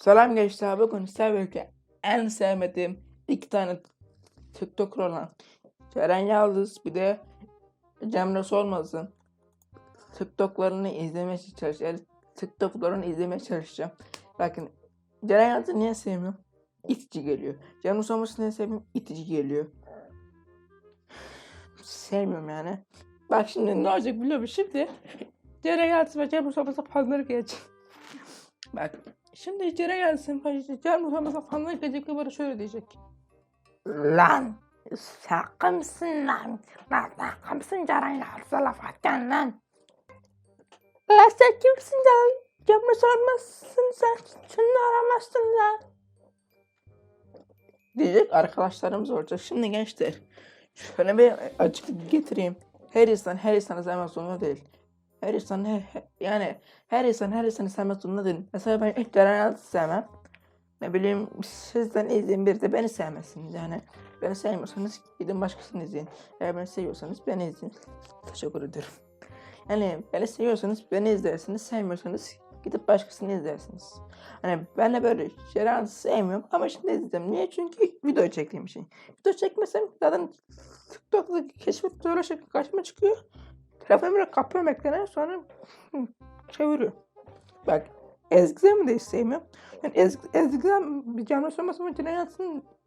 Selam gençler. Bugün sizlerle en sevmediğim iki tane TikToker olan Ceren Yıldız bir de Cemre Solmaz'ın TikTok'larını izlemeye çalışacağım. Yani TikTok'larını izlemeye çalışacağım. Bakın Ceren Yıldız'ı niye sevmiyorum? İtici geliyor. Cemre Solmaz'ı niye sevmiyorum? İtici geliyor. Sevmiyorum yani. Bak şimdi ne olacak biliyor musun? Şimdi Ceren Yıldız ve Cemre Solmaz'a fanları gelecek. Bak şimdi içeri gelsin. Muhammed'e fanlar gelecek ve bana şöyle diyecek. Lan şaka mısın lan? Lan şaka mısın Ceren Yalçın'a laf atacaksın lan? Lan sen kimsin lan? Cem sormazsın sen. Şunu aramazsın lan. Diyecek arkadaşlarımız olacak. Şimdi gençler şöyle bir açıklık getireyim. Her insan her insanı sevmek zorunda değil. Her insan he- he- yani her insan her insanı sevmek zorunda değil. Mesela ben ilk Yalçın'ı sevmem. Ne bileyim sizden izleyin bir de beni sevmezsiniz yani. Beni sevmiyorsanız gidin başkasını izleyin. Eğer beni seviyorsanız beni izleyin. Teşekkür ederim. Yani beni seviyorsanız beni izlersiniz. Sevmiyorsanız gidip başkasını izlersiniz. Hani ben de böyle Yalçın'ı sevmiyorum ama şimdi izleyeceğim. Niye? Çünkü video çektiğim için. Video çekmesem zaten TikTok'ta keşfet böyle şey karşıma çıkıyor. Telefonu böyle kapıyorum ekrana sonra çeviriyor. Bak Ezgi'den de sevmiyorum. Yani Ezgi, Ezgi'den bir canlı sorması ama Ceren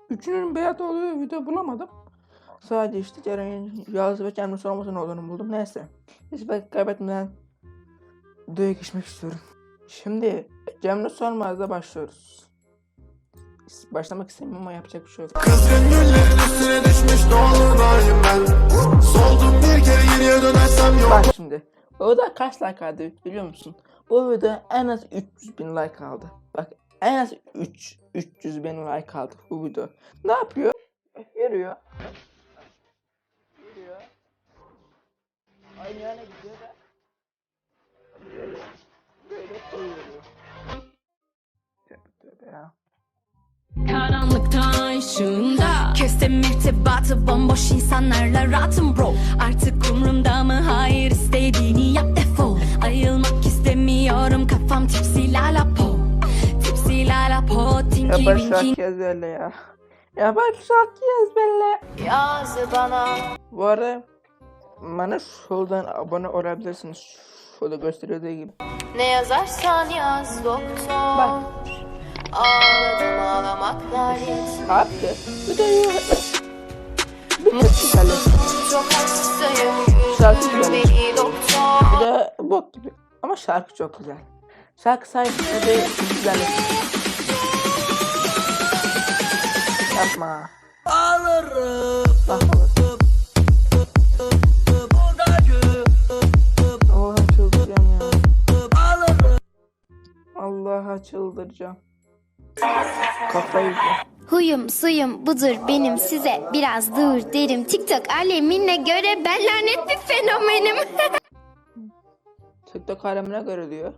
üçünün beyaz olduğu video bulamadım. Sadece işte Ceren Yalçın ve canlı sormasının olduğunu buldum. Neyse. Hiç vakit kaybetmeden videoya geçmek istiyorum. Şimdi Cemre Sormaz'da başlıyoruz. Başlamak istemiyorum ama yapacak bir şey yok. Kızgın güllerin üstüne düşmüş dolunayım ben şimdi. O da kaç like aldı biliyor musun? Bu video en az 300 bin like aldı. Bak en az 3 300 bin like aldı bu video. Ne yapıyor? Yürüyor. Karanlıkta ışığında Kestim irtibatı bomboş insanlarla rahatım bro Artık umrumda mı hayır istediğini yap defol Ayılmak istemiyorum kafam tipsi lala po Tipsi lala po Ya tinky bak winky şarkı ezberle ya. Ya bak şarkı ezberle. Yaz bana Bu arada bana şuradan abone olabilirsiniz. Şurada gösteriyorduğu gibi. Ne yazarsan yaz doktor Bak. Ağladım ağlamaklar yetmez Ne yaptı? Bir de bir tık güzel. Çok hastayım Şarkı güzel. Bir de bok gibi. Ama şarkı çok güzel. Şarkı sayesinde de güzel. Yapma. Ağlarım. Bak. Allah'a çıldıracağım. Kafayı. Huyum suyum budur benim size biraz dur derim TikTok alemine göre ben lanet bir fenomenim. TikTok alemine göre diyor.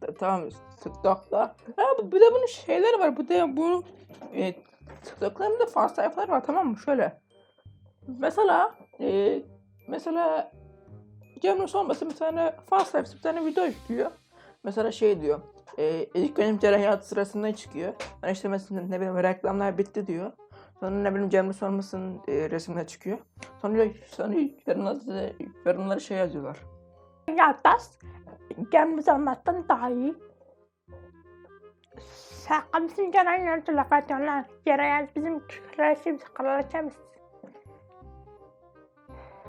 Ta- Tamam TikTok'ta. Ha bir de bunun şeyleri var. Bu da bu e, TikTok'ların da fan sayfaları var tamam mı? Şöyle. Mesela e, mesela Cemre Solmaz'ın bir tane fan sayfası bir tane video yüklüyor. Mesela şey diyor. E, ilk benim Yalçın sırasında çıkıyor. Hani işte mesela ne bileyim reklamlar bitti diyor. Sonra ne bileyim Cemre Solmaz'ın e, resimine çıkıyor. Sonra, sonra yorumları, yorumları şey yazıyorlar. Yalçın gelmiş olmaktan daha iyi. Şaka mısın Ceren Yalçın laf? Ceren Yalçın bizim kraliçemiz, kraliçemiz.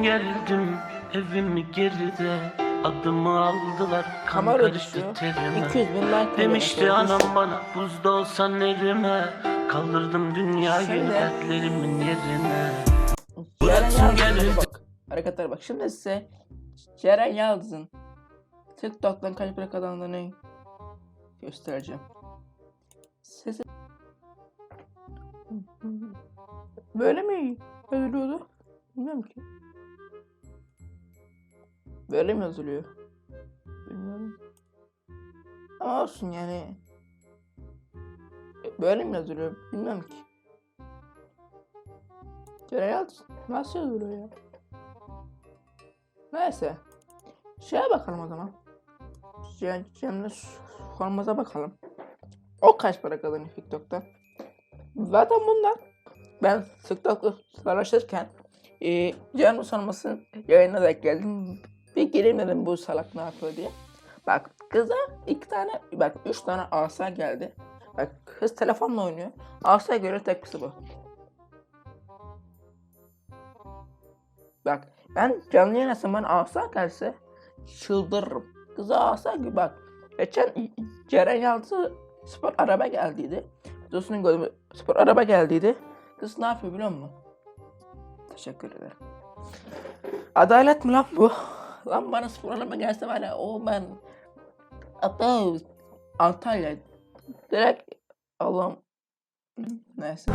Geldim evimi geride Adımı aldılar kan Kamera karıştı düşüyor. terime 200 bin like Demişti anam bana buzda olsan elime Kaldırdım dünyayı Şöyle. dertlerimin yerine Ceren gelir. bak. Hareketlere bak. Şimdi size Ceren Yalçın TikTok'tan kaç para kazandığını göstereceğim. Sesi Böyle mi yazılıyordu? Bilmiyorum ki. Böyle mi yazılıyor? Bilmiyorum. Ama olsun yani. Böyle mi yazılıyor? Bilmiyorum ki. Ceren Yalçın nasıl yazılıyor ya? Neyse. Şeye bakalım o zaman. Cem, Cem'le sormaza bakalım. O kaç para kazanıyor TikTok'ta? Zaten bunlar ben TikTok'ta araştırırken e, Can Sanmas'ın yayına denk geldim. Gireyim dedim bu salak ne yapıyor diye. Bak kıza iki tane, bak üç tane asa geldi. Bak kız telefonla oynuyor. Asaya göre tepkisi bu. Bak ben canlı yayın açsam bana asa gelse çıldırırım. Kıza asa gibi bak. Geçen Ceren Yalçı spor araba geldiydi. Dostunun gördüm spor araba geldiydi. Kız ne yapıyor biliyor musun? Teşekkür ederim. Adalet mi lan bu? Lan bana araba gelse var ya o ben hatta Antalya direkt Allah'ım neyse.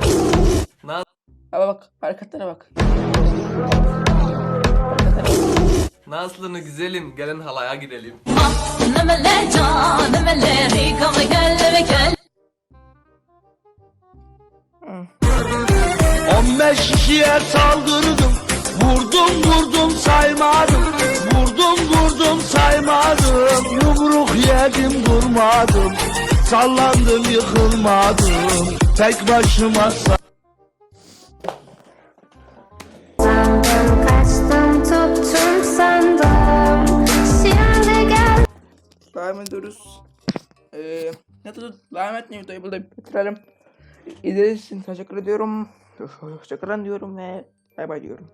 Na- Ama bak hareketlere bak. Nazlı'nı güzelim gelin halaya gidelim. Gel 15 kişiye saldırdım Vurdum vurdum saymadım saymadım Yumruk yedim durmadım Sallandım yıkılmadım Tek başıma Sandım kaçtım tuttum sandım Şimdi gel Devam ediyoruz. Ee, ne tuttu? Devam etmeyi videoyu burada bitirelim. İzlediğiniz için teşekkür ediyorum. Hoşçakalın diyorum ve bay bay diyorum.